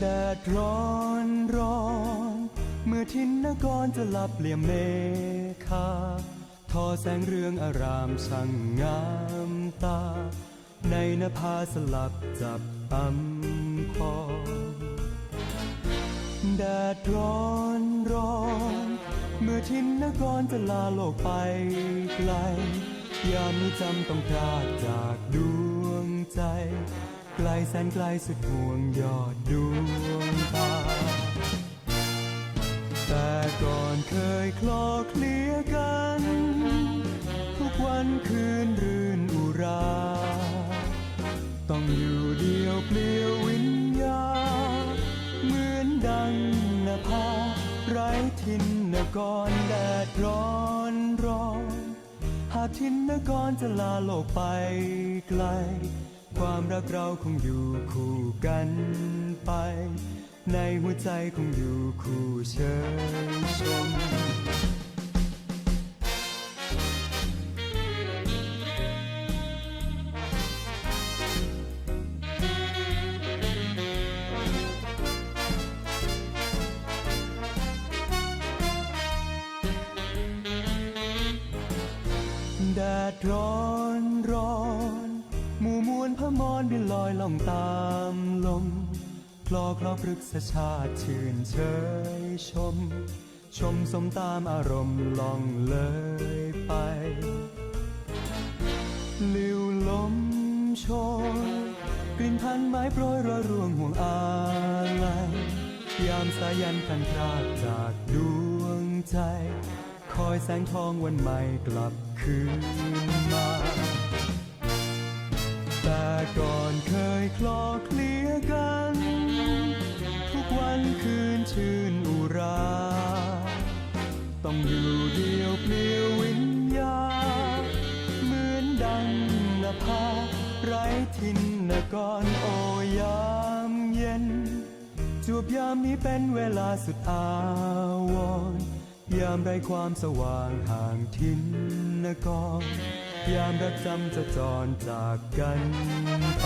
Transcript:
แดดร้อนร้อน เมื่อทินนกรจะหลับเหลี่ยมเมฆาทอแสงเรืองอารามช่างงามตา ในนภาสลับจับอำพรแดดร้อนร้อน เมื่อทินนกรจะลาโลกไปไกล ยามนี้จำต้องพรากจากดวงใจ ไกลแสนไกลสุดห่วงยอดดวง อนเคยคลอเคลียกัน ทุกวันคืนรื่นอุรา ต้องอยู่เดียวเปลี่ยววิญญา เหมือนดังนภาไร้ทินนกรแดดร้อนร้อน หากทินนกรจะลาโลกไปไกล ความรักเราคงอยู่คู่กันไปในหัวใจคงอยู่คู่เชยชม แดดร้อนร้อนหมู่มวลพมรบินลอยล่องตามลมคลอคลอพฤกษชาติชื่นเชยชม ชมสมตามอารมณ์ล่องเลยไป ลิวลมโชยกลิ่นพันไม้โปรยระรวงห่วงอาลัยยามสายันพันพรากจากดวงใจ คอยแสงทองวันใหม่กลับคืนมา แต่ก่อนเคยคลอเคลียกัน ทุกวันคืนชื่นอุรา ต้องอยู่เดียวเปลี่ยววิญญา เหมือนดังนภาไร้ทินนกรโอยามเย็น จวบยามนี้เป็นเวลาสุดอาวรณ์ ยามไรความสว่างห่างทินนกรยามรักจำจะจรจากกันไป